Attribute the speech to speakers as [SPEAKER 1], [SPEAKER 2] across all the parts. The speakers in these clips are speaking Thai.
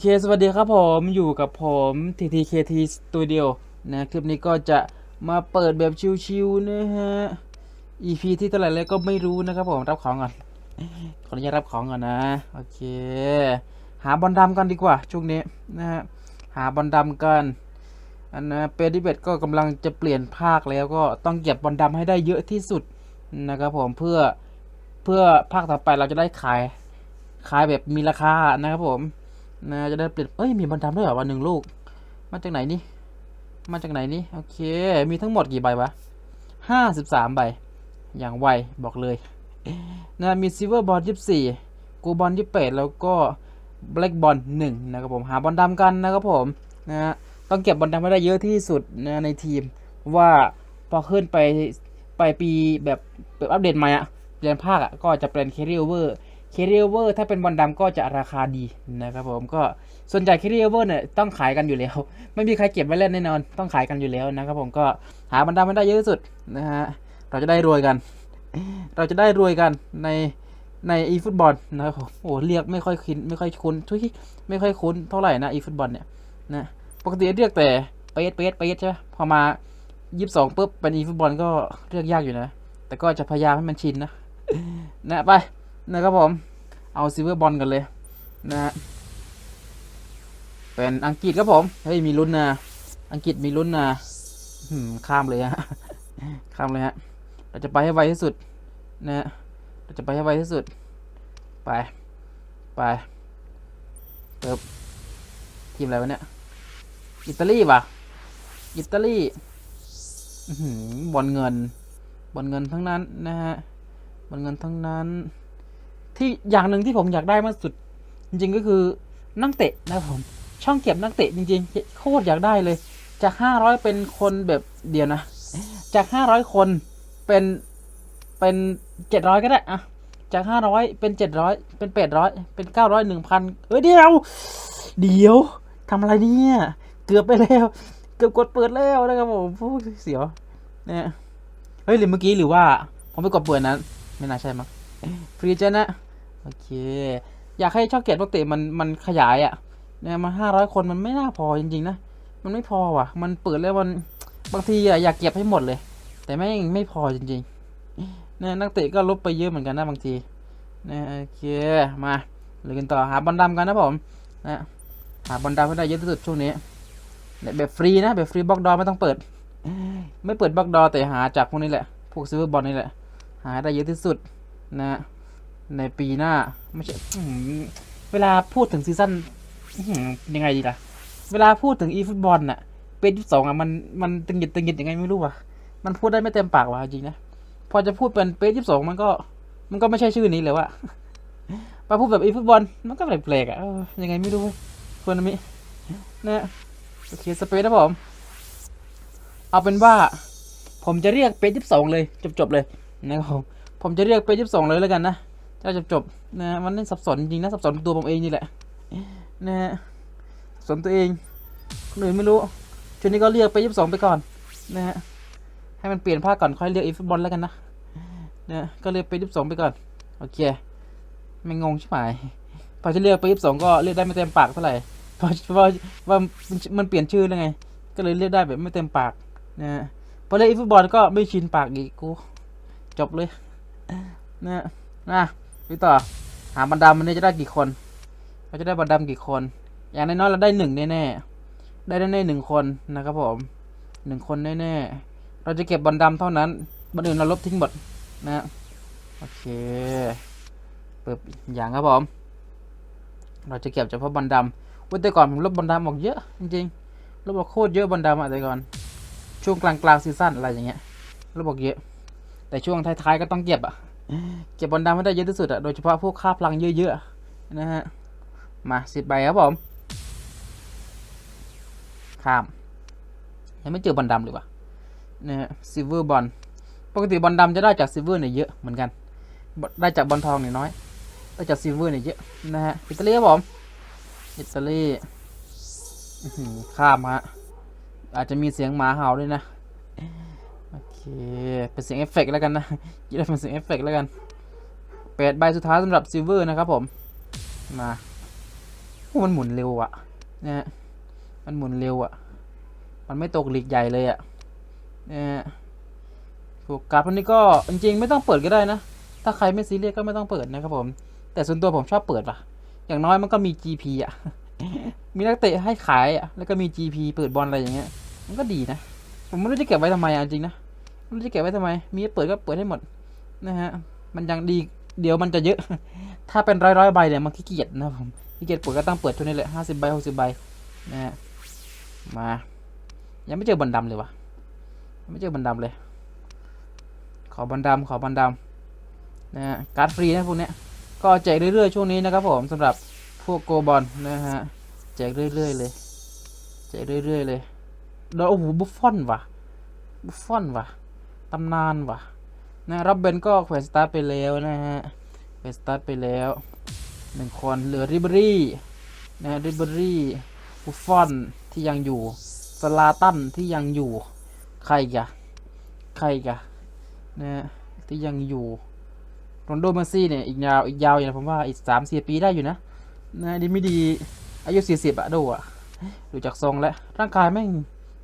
[SPEAKER 1] เคสวัสดีครับผมอยู่กับผม TTKT Studio นะ คลิปนี้ก็จะมาเปิดแบบชิวๆนะฮะ EP ที่เท่าไหร่แล้วก็ไม่รู้นะครับผม รับของก่อนขออนุญาตรับของก่อนนะ โอเค หาบอลดำกันดีกว่า ช่วงนี้นะฮะ หาบอลดำกัน อันนะเปดิเบตก็กำลังจะเปลี่ยนภาคแล้วก็ต้องเก็บบอลดำให้ได้เยอะที่สุดนะครับผมเพื่อเพื่อภาคต่อไปเราจะได้ขายขายแบบมีราคานะครับผม นะจะได้เปลี่ยนเอ้ยมีบอลดำด้วยเหรอวันหนึ่งลูก มาจากไหนนี่ มาจากไหนนี่โอเค มีทั้งหมดกี่ใบวะห้าสิบสามใบ อย่างไวบอกเลยนะมีซิเวอร์บอลยี่สี่กูบอลยี่แปดแล้วก็แบล็กบอลหนึ่งนะครับผมหาบอลดำกันนะครับผมนะฮะต้องเก็บบอลดำให้ได้เยอะที่สุดนะในทีมว่าพอขึ้นไปไปปีแบบแบบอัปเดตใหม่อะเปลี่ยนภาคอะก็จะเป็นแคริเวอร์ แคริเวอร์ถ้าเป็นบอลดำก็จะราคาดีนะครับผมก็ส่วนใหญ่แคริเวอร์เนี่ยต้องขายกันอยู่แล้ว ไม่มีใครเก็บไว้เล่นแน่นอน ต้องขายกันอยู่แล้วนะครับผมก็หาบอลดำให้ได้เยอะที่สุดนะฮะเราจะได้รวยกัน เราจะได้รวยกันในในอีฟุตบอลนะครับผมโอ้เรียกไม่ค่อยคุ้นไม่ค่อยคุ้นทุยไม่ค่อยคุ้นเท่าไหร่นะอีฟุตบอลเนี่ยนะปกติเรียกแต่เปสเปสเปสใช่ไหมพอมายี่สิบสองปุ๊บเป็นอีฟุตบอลก็เรียกยากอยู่นะ แต่ก็จะพยายามให้มันชินนะนะไป นะครับผม เอาซิลเวอร์บอลกันเลยนะฮะเป็นอังกฤษครับผม เฮ้ย มีลุ้นนะ อังกฤษมีลุ้นนะข้ามเลยฮะ ข้ามเลยฮะ เราจะไปให้ไวที่สุดนะฮะเราจะไปให้ไวที่สุด ไป ไปเติบทีมอะไรวะเนี่ย อิตาลีป่ะ อิตาลีบอลเงิน บอลเงินทั้งนั้นนะฮะ บอลเงินทั้งนั้น ที่อย่างหนึ่งที่ผมอยากได้มากสุด จริงๆก็คือนักเตะนะผมช่องเก็บนักเตะจริงๆโคตรอยากได้เลย จากห้าร้อยเป็นคนแบบเดียวนะ จากห้าร้อยคนเป็นเป็นเจ็ดร้อยก็ได้อะจากห้าร้อยเป็นเจ็ดร้อยเป็นแปดร้อยเป็นเก้าร้อยหนึ่งพันเอ้ยเดียวเดี๋ยวทำอะไรเนี่ยเกือบไปแล้ว เกือบกดเปิดแล้วนะครับผมพูดเสียวเนี่ยเฮ้ยหรือเมื่อกี้หรือว่า ผมไปกดเปิดนั้น ไม่น่าใช่มั้งฟรีเจนนะ โอเค อยากให้ช่องเกตินักเตะมันมันขยายอะ่ะเนี่ยมาห้าร้อยคนมันไม่น่าพอจริงๆนะ มันไม่พอว่ะ มันเปิดแล้วมันบางทีอะอยากเก็บให้หมดเลย แต่ไม่ไม่พอจริงๆเนี่ยนักเตะก็ลบไปเยอะเหมือนกันนะบางทีเนี่ยโอเคมาเลยกันต่อหาบอลดำกันนะผมนะหาบอลดำให้ได้เยอะที่สุดช่วงนี้แบบฟรีนะแบบฟรีบล็อกดอไม่ต้องเปิด ไม่เปิดบล็อกดอแต่หาจากพวกนี้แหละพวกซื้อบอลนี่แหละหาได้เยอะที่สุดนะ ในปีหน้าไม่ใช่เวลาพูดถึงซีซั่นยังไงดีล่ะ เวลาพูดถึงอีฟุตบอลน่ะ เป็นยี่สองอะมันมันตึงหยิดตึงหยิดยังไงไม่รู้ว่ะ มันพูดได้ไม่เต็มปากว่ะจริงนะ พอจะพูดเป็นเปยี่สองมันก็ มันก็ไม่ใช่ชื่อนี้เลยว่ะพอพูดแบบอีฟุตบอลมันก็แปลกๆอะเออยังไงไม่รู้เว้ยเพื่อนมินะโอเคสเปซนะผม เอาเป็นว่า ผมจะเรียกเปยี่สองเลยจบๆเลยนะครับผมผมจะเรียกไปยี่สิบสองเลยแล้วกันนะ จะจบจบนะมันนี่สับสนจริงนะสับสนตัวผมเองนี่แหละนะฮะสับสนตัวเองคนอื่นไม่รู้ช่วงนี้ก็เรียกไปยี่สิบสองไปก่อนนะฮะให้มันเปลี่ยนภาก่อนค่อยเรียกอีฟุตบอลแล้วกันนะนะก็เรียกไปยี่สิบสองไปก่อนโอเคไม่งงใช่ไหมพอจะเรียกไปยี่สิบสองก็เรียกได้ไม่เต็มปากเท่าไหร่เพราะเพราะว่ามันเปลี่ยนชื่อแล้วไง ก็เลยเรียกได้แบบไม่เต็มปากนะฮะพอเรียกอีฟุตบอลก็ไม่ชินปากอีกกูจบเลยนะนะ พี่ต่อ หาบันดามันนี่จะได้กี่คน เราจะได้บันดากี่คน อย่างน้อยๆเราได้หนึ่งแน่ๆได้แน่ๆหนึ่งคนนะครับผมหนึ่งคนแน่ๆเราจะเก็บบันดาเท่านั้นบันอื่นเราลบทิ้งหมดนะโอเคเปิดอย่างครับผมเราจะเก็บเฉพาะบันดาวันแต่ก่อนผมลบบันดาออกเยอะจริงๆลบออกโคตรเยอะบันดาอะแต่ก่อน ช่วงกลางๆซีซั่นอะไรอย่างเงี้ยลบออกเยอะ แต่ช่วงท้ายๆก็ต้องเก็บอะ เก็บบอลดำให้ได้เยอะที่สุดอะโดยเฉพาะพวกค่าพลังเยอะๆนะฮะ มาสิบใบครับผมข้ามยังไม่เจอบอลดำเลยวะนะฮะซิลเวอร์บอลปกติบอลดำจะได้จากซิลเวอร์เนี่ยเยอะเหมือนกัน ได้จากบอลทองเนี่ยน้อย ได้จากซิลเวอร์เนี่ยเยอะนะฮะ อิตาลีครับผม อิตาลีข้ามฮะ อาจจะมีเสียงหมาเห่าด้วยนะ เคเป็นเสียงเอฟเฟกต์แล้วกันนะยึดเป็นเสียงเอฟเฟกต์แล้วกันแปดใบสุดท้ายสำหรับซิลเวอร์นะครับผม มามันหมุนเร็วอะนะฮะมันหมุนเร็วอะมันไม่ตกหลีกใหญ่เลยอะนะฮะโฟกัสวันนี้ก็จริงๆไม่ต้องเปิดก็ได้นะ ถ้าใครไม่ซีเรียสก็ไม่ต้องเปิดนะครับผม แต่ส่วนตัวผมชอบเปิดว่ะ อย่างน้อยมันก็มี GP อะ มีนักเตะให้ขายอะ แล้วก็มี GP เปิดบอลอะไรอย่างเงี้ย มันก็ดีนะ ผมไม่รู้จะเก็บไว้ทำไมอะจริงนะ รู้จะเก็บไว้ทำไม มีเปิดก็เปิดให้หมดนะฮะ มันยังดี เดี๋ยวมันจะเยอะ ถ้าเป็นร้อยร้อยใบเนี่ยมันขี้เกียจนะผม ขี้เกียจเปิดก็ต้องเปิดช่วงนี้แหละห้าสิบใบหกสิบใบนะฮะ มา ยังไม่เจอบอลดำเลยวะไม่เจอบอลดำเลย ขอบอลดำขอบอลดำนะฮะ การ์ดฟรีนะพวกเนี้ย ก็แจกเรื่อยๆช่วงนี้นะครับผมสำหรับพวกโกบอลนะฮะ แจกเรื่อยๆเลย แจกเรื่อยๆเลยโอ้โหบุฟฟอนว่ะบุฟฟอนว่ะ ตำนานว่ะนะรับเบนก็แขวนสตาร์ทไปแล้วนะฮะแขวนสตาร์ทไปแล้วหนึ่งคนเหลือริเบอรี่นะริเบอรี่บุฟฟอนที่ยังอยู่สลาตันที่ยังอยู่ใครกะใครกะนะฮะที่ยังอยู่โรนโดเมอร์ซี่เนี่ยอีกยาวอีกยาวอยู่นะผมว่าอีกสามสี่ปีได้อยู่นะนะดีไม่ดีอายุสี่สิบอะโดอะดูจากทรงแล้วร่างกายแม่ง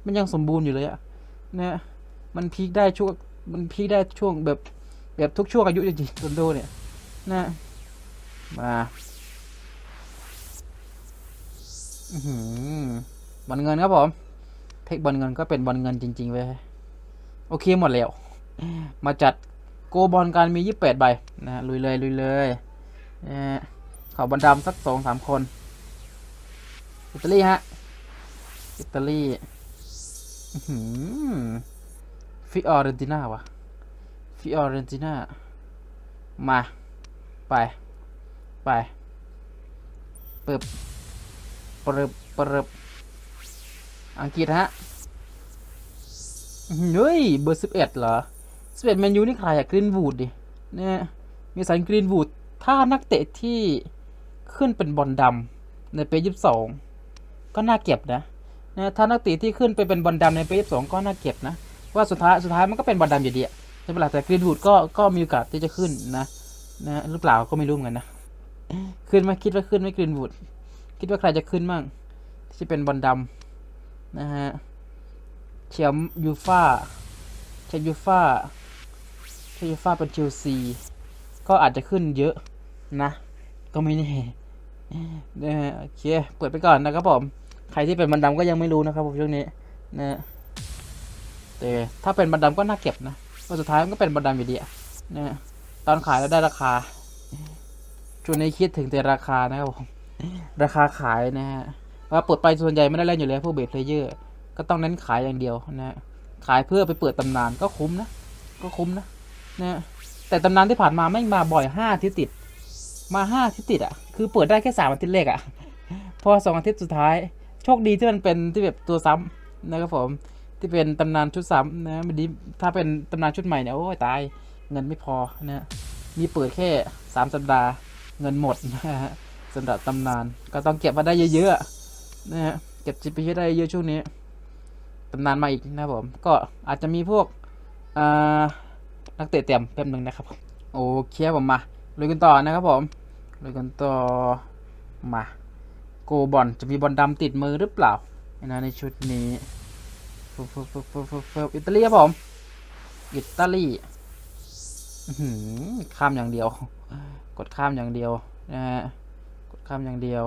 [SPEAKER 1] มันยังสมบูรณ์อยู่เลยอะนะ มันพีคได้ช่วงมันพีคได้ช่วงแบบแบบทุกช่วงอายุจริงๆโรนลโดเนี่ยนะมาอื้อหือบอลเงินครับผม เทคบอลเงินก็เป็นบอลเงินจริงๆเว้ยโอเคหมดแล้ว มาจัดโกบอลการมี 28 ใบนะลุยเลยลุยเลยนะฮะขอบันดำสักสองสามคน อิตาลีฮะ อิตาลีอื้อหือ ฟิออเรนติน่าวะฟิออเรนติน่ามา ไป ไปเปิบเปิบเปิบอังกฤษฮะเฮ้ย เบอร์สิบเอ็ดเหรอสิบเปนแมนยูนี่ใครอะกรีนวูดดิเนี่ยมีสันกรีนวูดถ้านักเตะที่ขึ้นเป็นบอลดำในปียี่สิบสองก็น่าเก็บนะนะถ้านักเตะที่ขึ้นไปเป็นบอลดำในปียี่สิบสองก็น่าเก็บนะ ว่าสุดท้ายสุดท้ายมันก็เป็นบอลดำอยู่ดีใช่ปะล่ะแต่กรีนวูดก็ก็มีโอกาสที่จะขึ้นนะนะหรือเปล่าก็ไม่รู้เหมือนกันนะขึ้นไหมคิดว่าขึ้นไหมกรีนวูดคิดว่าใครจะขึ้นมั่งที่เป็นบอลดำนะฮะแชมป์ยูฟ่าแชมป์ยูฟ่าถ้ายูฟ่าเป็นเชลซีก็อาจจะขึ้นเยอะนะ ก็ไม่แน่นะฮะโอเคเปิดไปก่อนนะครับผม ใครที่เป็นบันดำก็ยังไม่รู้นะครับผมช่วงนี้นะ แต่ถ้าเป็นบันดำก็น่าเก็บนะพราะสุดท้ายมันก็เป็นบันดำอยู่ดีอะนะตอนขายแล้วได้ราคาช่วงนี้คิดถึงแต่ราคานะครับผมราคาขายนะฮะว่าเปิดไปส่วนใหญ่ไม่ได้เล่นอยู่แล้วพวกเบสเพลเยอร์ ก็ต้องเน้นขายอย่างเดียวนะฮะขายเพื่อไปเปิดตำนานก็คุ้มนะ ก็คุ้มนะนะแต่ตำนานที่ผ่านมาไม่มาบ่อยห้าทิศติด มาห้าทิศติดอะ คือเปิดได้แค่สามอาทิตย์แรกอะ พอสองอาทิตย์สุดท้าย โชคดีที่มันเป็นที่แบบตัวซ้ำนะครับผม ที่เป็นตำนานชุดซ้ำนะไม่ดีถ้าเป็นตำนานชุดใหม่เนี่ยโอ้ยตายเงินไม่พอนะมีเปิดแค่สามสัปดาห์เงินหมดนะฮะสำหรับตำนานก็ต้องเก็บมาได้เยอะๆนะฮะเก็บจิปให้ได้เยอะช่วงนี้ตำนานมาอีกนะครับผมก็อาจจะมีพวกอ่านักเตะเตรียมแป๊บหนึ่งนะครับผมโอเคผมมาลุยกันต่อนะครับผมลุยกันต่อมาโกบอลจะมีบอลดำติดมือหรือเปล่านะในชุดนี้ อิตาลีครับผม อิตาลีข้ามอย่างเดียว กดข้ามอย่างเดียวนะฮะ กดข้ามอย่างเดียว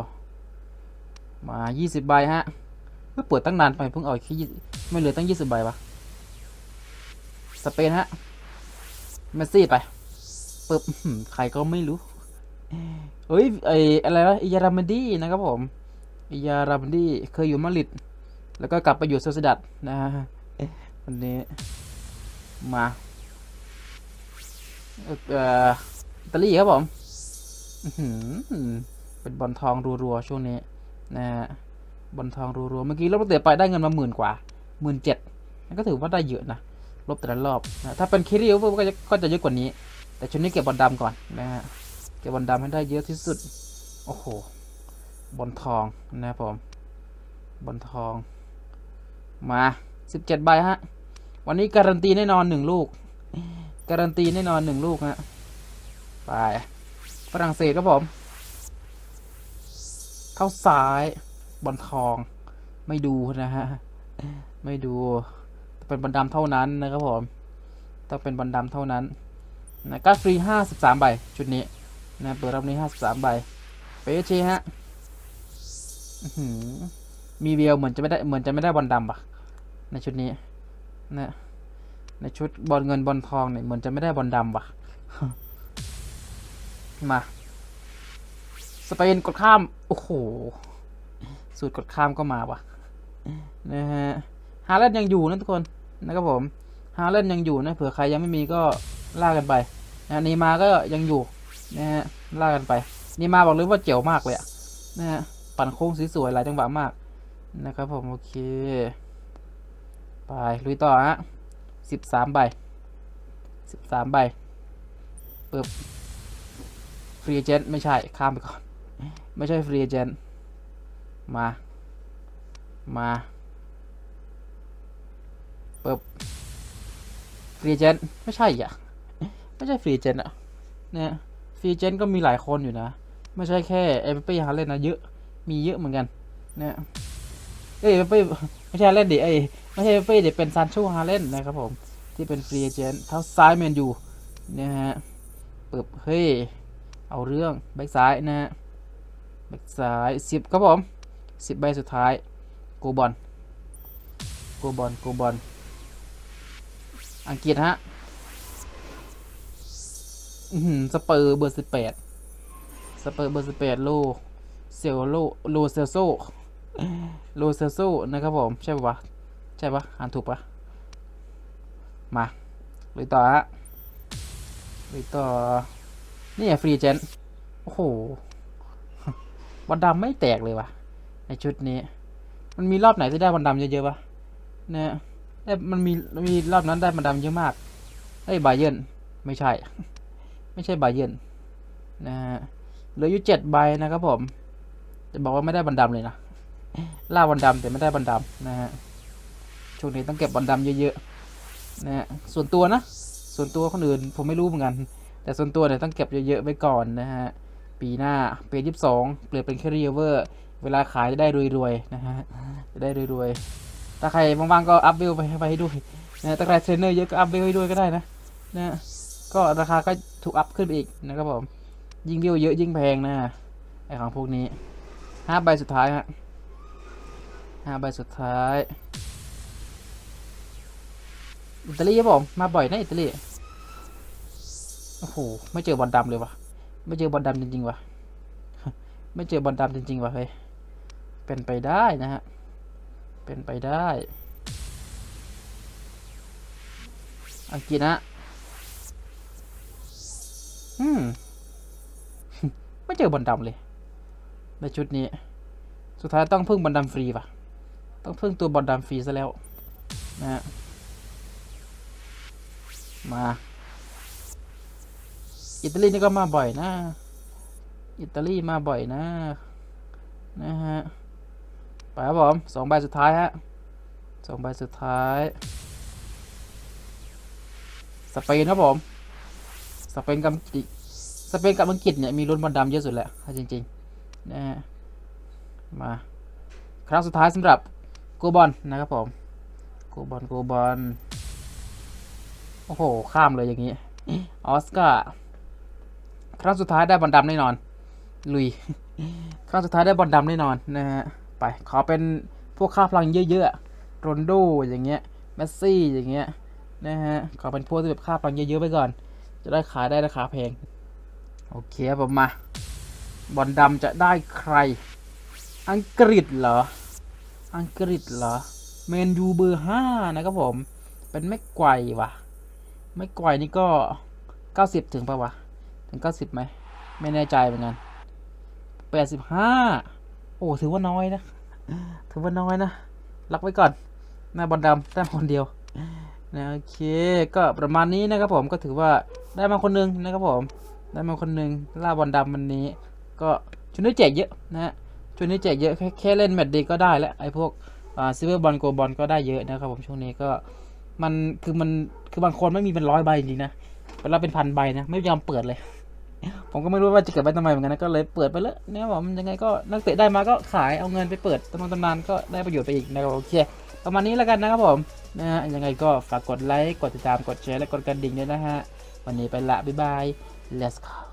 [SPEAKER 1] มา 20 ใบฮะเพิ่งเปิดตั้งนานไปเพิ่งเอาแค่ไม่เหลือตั้ง 20 ใบวะสเปนฮะเมสซี่ไปปึ๊บใครก็ไม่รู้ เฮ้ยไออะไรนะอิยารามันดีนะครับผมอิยารามันดีเคยอยู่มาดริด แล้วก็กลับไปอยู่โซซิดัดนะฮะวันนี้มาเอ่ออิตาลีครับผมอื้อหือเป็นบอลทองรัวๆช่วงนี้นะฮะบอลทองรัวๆเมื่อกี้ลบตั้งแต่ไปได้เงินมาหมื่นกว่าหมื่นเจ็ดนั่นก็ถือว่าได้เยอะนะลบแต่ละรอบนะถ้าเป็นคิริโอเวอร์ก็จะก็จะเยอะกว่านี้ แต่ชุดนี้เก็บบอลดำก่อนนะฮะเก็บบอลดำให้ได้เยอะที่สุด โอ้โห บอลทองนะครับผม บอลทอง มาสิบเจ็ดใบฮะ วันนี้การันตีแน่นอนหนึ่งลูก การันตีแน่นอนหนึ่งลูกฮะไปฝรั่งเศสครับผมเท้าซ้ายบอลทอง ไม่ดูนะฮะ ไม่ดู เป็นบอลดำเท่านั้นนะครับผมต้องเป็นบอลดำเท่านั้นนะก็ฟรีห้าสิบสามใบชุดนี้นะเปิดรับนี้ห้าสิบสามใบเป๊ะเชฮะมีเวลเหมือนจะไม่ได้เหมือนจะไม่ได้บอลดำปะ ในชุดนี้นะในชุดบอลเงินบอลทองเนี่ยเหมือนจะไม่ได้บอลดำปะมา สเปนกดข้าม โอ้โห สูตรกดข้ามก็มาว่ะนะฮะฮาเลนยังอยู่นะทุกคนนะครับผมฮาเลนยังอยู่นะเผื่อใครยังไม่มีก็ล่ากกันไปนะนีมาก็ยังอยู่นะฮะล่ากกันไปนีมาบอกเลยว่าเจ๋วมากเลยอะนะฮะปั่นโค้งสวยๆหลายจังหวะมากนะครับผมโอเค ไปลุยต่อฮะสิบสามใบสิบสามใบปึ๊บฟรีเจนไม่ใช่ข้ามไปก่อน ไม่ใช่ฟรีเจนมา มาปึ๊บฟรีเจนไม่ใช่อะ ไม่ใช่ฟรีเจนอะเนี่ยฟรีเจนก็มีหลายคนอยู่นะ ไม่ใช่แค่เอเปเป้ฮาเล่นนะเยอะ มีเยอะเหมือนกันเนี่ย เอ้ยเอเปเป้ไม่ใช่เล่นดิไอ้ไม่ใช่เอเปเป้เดี๋ยวเป็นซานโชฮาเล่นนะครับผม ที่เป็นฟรีเอเจนต์เท้าซ้ายแมนยูเนี่ยฮะปึบเฮ้ยเอาเรื่องแบ็กซ้ายนะฮะแบ็กซ้ายสิบครับผมสิบใบสุดท้ายโกบอลโกบอลโกบอลอังกฤษฮะอื้อหือสเปอร์เบอร์สิบแปดสเปอร์เบอร์สิบแปดโลเซลโลโลเซลโซ ลเซลโซนะครับผม ใช่ปะใช่ปะอ่านถูกปะมาเลยต่อฮะเลยต่อ นี่ฟรีเจนโอ้โหบอลดำไม่แตกเลยวะในชุดนี้ มันมีรอบไหนที่ได้บอลดำเยอะๆปะเนี่ยแต่มันมีมีรอบนั้นได้บอลดำเยอะมากไอ้บาเยนไม่ใช่ ไม่ใช่บาเยนนะฮะเหลืออยู่เจ็ดใบนะครับผม จะบอกว่าไม่ได้บอลดำเลยนะ ล่าบอลดำแต่ไม่ได้บอลดำนะฮะช่วงนี้ต้องเก็บบอลดำเยอะๆนะฮะส่วนตัวนะส่วนตัวคนอื่นผมไม่รู้เหมือนกัน แต่ส่วนตัวเนี่ยต้องเก็บเยอะๆไว้ก่อนนะฮะปีหน้าปียี่สิบสองเปลี่ยนเป็นแคริเวอร์เวลาขายจะได้รวยๆนะฮะจะได้รวยๆถ้าใครว่างๆก็อัพเวลไปไปให้ด้วยนะถ้าใครเทรนเนอร์เยอะก็อัพเวลให้ด้วยก็ได้นะนะก็ราคาก็ถูกอัพขึ้นไปอีกนะครับผมยิ่งเวลเยอะยิ่งแพงนะไอของพวกนี้ห้าใบสุดท้ายฮะ ห้าใบสุดท้าย อิตาลีครับผมมาบ่อยนะอิตาลี โอ้โห ไม่เจอบอลดำเลยวะไม่เจอบอลดำจริงๆวะไม่เจอบอลดำจริงๆวะเฮ้ย เป็นไปได้นะฮะ เป็นไปได้อังกฤษนะอืม ไม่เจอบอลดำเลย ในชุดนี้ สุดท้ายต้องพึ่งบอลดำฟรีป่ะ ต้องพึ่งตัวบอลดำฟรีซะแล้วนะฮะมา อิตาลีนี่ก็มาบ่อยนะ อิตาลีมาบ่อยนะ นะฮะ ไปครับผมสองใบสุดท้ายฮะสองใบสุดท้าย สเปนครับผม สเปนกับอังกฤษสเปนกับอังกฤษเนี่ยมีลุ้นบอลดำเยอะสุดแหละจริงๆนะฮะมา ครั้งสุดท้ายสำหรับ กบอลนะครับผมโกบอลโกบอลโอ้โห ข้ามเลยอย่างนี้ออสการ์ครั้งสุดท้ายได้บอลดำแน่นอน ลุย ครั้งสุดท้ายได้บอลดำแน่นอนนะฮะไปขอเป็นพวกค่าพลังเยอะๆโรนโดอย่างเงี้ยเมสซี่อย่างเงี้ยนะฮะขอเป็นพวกที่แบบค่าพลังเยอะๆไปก่อน จะได้ขายได้ราคาแพงโอเคครับผมมาบอลดำจะได้ใคร อังกฤษเหรอ อังกฤษเหรอเมนยูเบอร์ห้านะครับผม เป็นไม่ไกวว่ะไม่ไกวนี่ก็เก้าสิบถึงปะวะ ถึงเก้าสิบไหม ไม่แน่ใจเหมือนกันแปดสิบห้าโอ้ ถือว่าน้อยนะ ถือว่าน้อยนะ รักไว้ก่อนหน้าบอลดำได้มคนเดียวนะโอเค ก็ประมาณนี้นะครับผมก็ถือว่าได้มาคนนึงนะครับผม ได้มาคนนึงล่าบอลดำวันนี้ ก็ชุดนี้แจกเยอะนะฮะ ชุดนี้แจกเยอะแค่เล่นแมตช์เดีก็ได้แล้วไอ้พวกซิเวอร์บอลโกบอลก็ได้เยอะนะครับผมช่วงนี้ก็มันคือมันคือบางคนไม่มีเป็นร้อยใบจริงนะเวลาเป็นพันใบนะไม่ยอมเปิดเลย ผมก็ไม่รู้ว่าจะเก็บไว้ทำไมเหมือนกันนะก็เลยเปิดไปเลยเนี่ยผมยังไงก็นักเตะได้มาก็ขายเอาเงินไปเปิดตำนานตำนานก็ได้ประโยชน์ไปอีกนะครับโอเคประมาณนี้แล้วกันนะครับผมนะฮะยังไงก็ฝากกดไลค์กดติดตามกดแชร์และกดกระดิ่งด้วยนะฮะวันนี้ไปละบ๊ายบาย let's go